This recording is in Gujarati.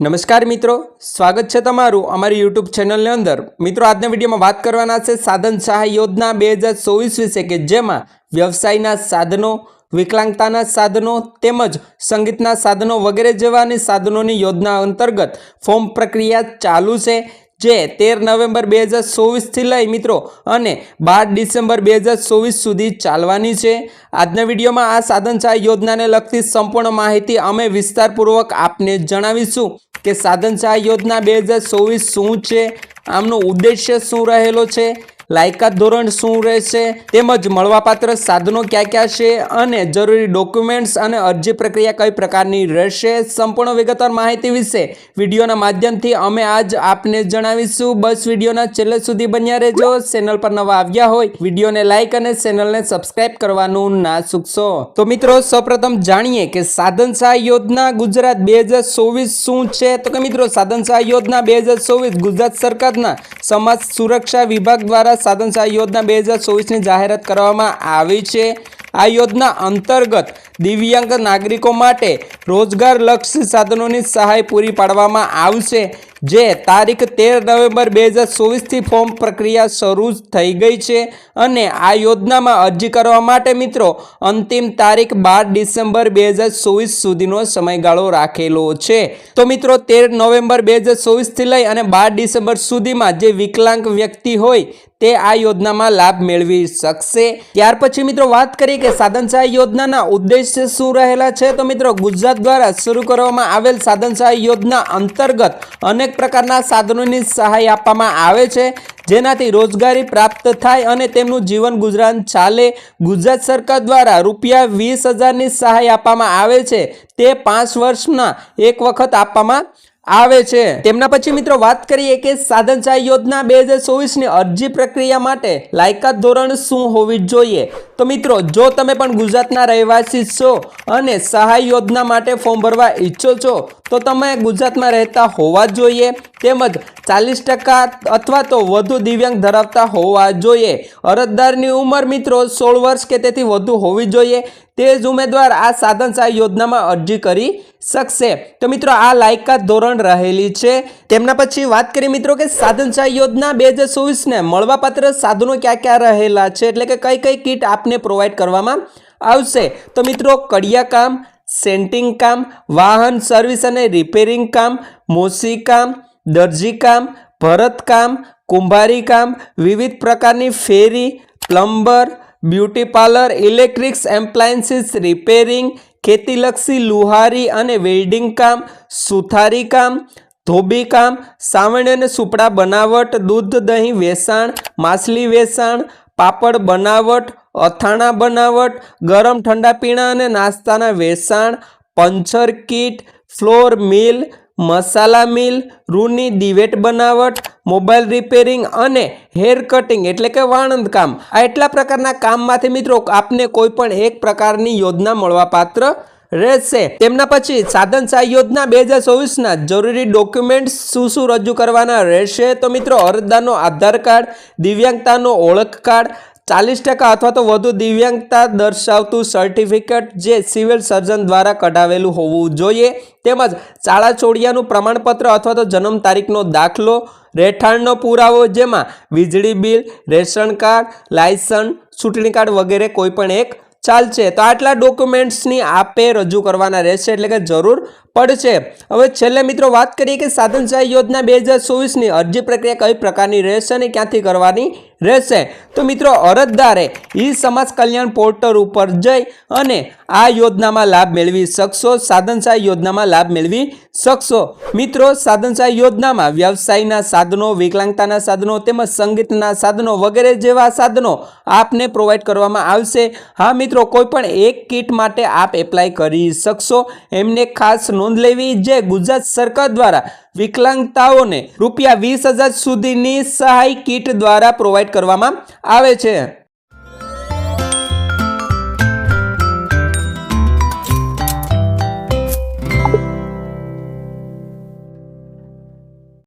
નમસ્કાર મિત્રો, સ્વાગત છે તમારું અમારી યુટ્યુબ ચેનલની અંદર. મિત્રો, આજના વિડીયોમાં વાત કરવાના છે સાધન સહાય યોજના બે હજાર ચોવીસ વિશે કે જેમાં વ્યવસાયના સાધનો, વિકલાંગતાના સાધનો તેમજ સંગીતના સાધનો વગેરે જેવાની સાધનોની યોજના અંતર્ગત ફોર્મ પ્રક્રિયા ચાલુ છે, જે તેર નવેમ્બર બે હજાર ચોવીસથી લઈ મિત્રો અને બાર ડિસેમ્બર બે હજાર ચોવીસ સુધી ચાલવાની છે. આજના વિડીયોમાં આ સાધન સહાય યોજનાને લગતી સંપૂર્ણ માહિતી અમે વિસ્તારપૂર્વક આપને જણાવીશું. કે સાધન સહાય યોજના બે હજાર ચોવીસ શું છે? આમનો ઉદ્દેશ્ય શું રહેલો છે? લાયકાત ધોરણ શું રહેશે? તેમજ મળવાપાત્ર સાધનો ક્યાં ક્યાં છે? અને જરૂરી ડોક્યુમેન્ટ્સ અને અરજી પ્રક્રિયા કઈ પ્રકારની રહેશે? સંપૂર્ણ વિગતવાર માહિતી વિશે વિડીયોના માધ્યમથી અમે આજ આપને જણાવીશું. બસ વિડીયોના છેલ્લે સુધી બન્યા રહેજો. ચેનલ પર નવા આવ્યા હોય, વિડીયોને લાઇક અને ચેનલને સબસ્ક્રાઇબ કરવાનું ના ચૂકશો. તો મિત્રો, સૌપ્રથમ જાણીએ કે સાધન સહાય યોજના ગુજરાત બે શું છે? તો કે મિત્રો, સાધન સહાય યોજના બે ગુજરાત સરકારના સમાજ સુરક્ષા વિભાગ દ્વારા સાધન સહાય યોજના બે હજાર ચોવીસની જાહેરાત કરવામાં આવી છે. આ યોજના અંતર્ગત દિવ્યાંગ નાગરિકો માટે રોજગારલક્ષી સાધનોની સહાય પૂરી પાડવામાં આવશે, જે તારીખ તેર નવેમ્બર બે હજાર ચોવીસથી ફોર્મ પ્રક્રિયા શરૂ થઈ ગઈ છે અને આ યોજનામાં અરજી કરવા માટે મિત્રો અંતિમ તારીખ બાર ડિસેમ્બર બે હજાર ચોવીસ સુધીનો સમયગાળો રાખેલો છે. તો મિત્રો તેર નવેમ્બર બે હજાર ચોવીસથી લઈ અને બાર ડિસેમ્બર સુધીમાં જે વિકલાંગ વ્યક્તિ હોય તે આ યોજનામાં લાભ મેળવી શકશે. ત્યાર પછી મિત્રો વાત કરીએ કે સાધન સહાય યોજનાના ઉદ્દેશ્ય શું રહેલા છે? તો મિત્રો ગુજરાત દ્વારા શરૂ કરવામાં આવેલ સાધન સહાય યોજના અંતર્ગત અનેક પ્રકારના સાધનોની સહાય આપવામાં આવે છે. જેનાથી રોજગારી પ્રાપ્ત થાય અને તેમનું જીવન ગુજરાન ચાલે. ગુજરાત સરકાર દ્વારા રૂપિયા વીસ હજારની સહાય આપવામાં આવે છે. તે પાંચ વર્ષના એક વખત આપવામાં આવે છે. તેમના પછી મિત્રો વાત કરીએ કે સાધન સહાય યોજના બે હજાર ચોવીસની અરજી પ્રક્રિયા માટે લાયકાત ધોરણ શું હોવી જોઈએ? તો મિત્રો, જો તમે પણ ગુજરાતના રહેવાસી છો અને સહાય યોજના માટે ફોર્મ ભરવા ઈચ્છો છો તો તમે ગુજરાતમાં રહેતા હોવા જોઈએ તેમજ ચાલીસ ટકા અથવા તો વધુ દિવ્યાંગ ધરાવતા હોવા જોઈએ. અરજદારની ઉંમર મિત્રો સોળ વર્ષ કે તેથી વધુ હોવી જોઈએ. તે જ ઉમેદવાર આ સાધન સહાય યોજનામાં અરજી કરી શકશે. તો મિત્રો આ લાયકાત ધોરણ રહેલી છે. તેમના પછી વાત કરીએ મિત્રો કે સાધન સહાય યોજના બે હજાર ચોવીસને મળવાપાત્ર સાધનો ક્યાં ક્યાં રહેલા છે? એટલે કે કઈ કઈ કીટ આપને પ્રોવાઈડ કરવામાં આવશે? તો મિત્રો કડિયા કામ સેન્ટિંગ કામ, વાહન સર્વિસ અને રિપેરિંગ કામ, મોસી કામ, દરજી કામ ભરતકામ કુંભારી કામ, વિવિધ પ્રકારની ફેરી, plumber, beauty parlour, electrics, appliances, repairing, ખેતીલક્ષી, લુહારી અને વેલ્ડિંગ કામ, સુથારી કામ, ધોબી કામ, સાવણ અને સુપડા બનાવટ, દૂધ, દહીં વેચાણ માછલી વેચાણ પાપડ બનાવટ, અથાણા બનાવટ, ગરમ ઠંડા પીણા અને નાસ્તાના વેચાણ puncture kit, flour mill, masala mill, રૂની દિવેટ બનાવટ, મોબાઈલ રિપેરિંગ અને હેર કટિંગ એટલે કે વાણંદ કામ. આ એટલા પ્રકારના કામમાંથી મિત્રો આપને કોઈ પણ એક પ્રકારની યોજના મળવાપાત્ર રહેશે. તેમના પછી સાધન સહાય યોજના બે હજાર ચોવીસના જરૂરી ડોક્યુમેન્ટ્સ શું શું રજૂ કરવાના રહેશે? તો મિત્રો અરજદારનો આધાર કાર્ડ, દિવ્યાંગતાનો ઓળખ કાર્ડ, ચાલીસ ટકા અથવા તો વધુ દિવ્યાંગતા દર્શાવતું સર્ટિફિકેટ જે સિવિલ સર્જન દ્વારા કઢાવેલું હોવું જોઈએ. તેમજ શાળા છોડિયાનું પ્રમાણપત્ર અથવા તો જન્મ તારીખનો દાખલો, રહેઠાણનો પુરાવો જેમાં વીજળી બિલ, રેશન કાર્ડ, લાયસન્સ, ચૂંટણી કાર્ડ વગેરે કોઈપણ એક ચાલશે. તો આટલા ડોક્યુમેન્ટ્સની આપે રજૂ કરવાના રહેશે એટલે કે જરૂર પડશે. હવે છેલ્લે મિત્રો વાત કરીએ કે સાધન સહાય યોજના બે હજાર ચોવીસની અરજી પ્રક્રિયા કઈ પ્રકારની રહેશે અને ક્યાંથી કરવાની રહેશે? તો મિત્રો અરજદારે ઈ સમાજ કલ્યાણ પોર્ટલ ઉપર જઈ અને આ યોજનામાં લાભ મેળવી શકશો. સાધન સહાય યોજનામાં લાભ મેળવી શકશો. મિત્રો, સાધન સહાય યોજનામાં વ્યવસાયના સાધનો, વિકલાંગતાના સાધનો તેમજ સંગીતના સાધનો વગેરે જેવા સાધનો આપને પ્રોવાઈડ કરવામાં આવશે. હા મિત્રો, કોઈ પણ એક કીટ માટે આપ એપ્લાય કરી શકશો. એમને ખાસ નોંધ લેવી જે ગુજરાત સરકાર દ્વારા વિકલાંગતાઓને રૂપિયા વીસ હજાર સુધીની સહાય કીટ દ્વારા પ્રોવાઈડ કરવામાં આવે છે.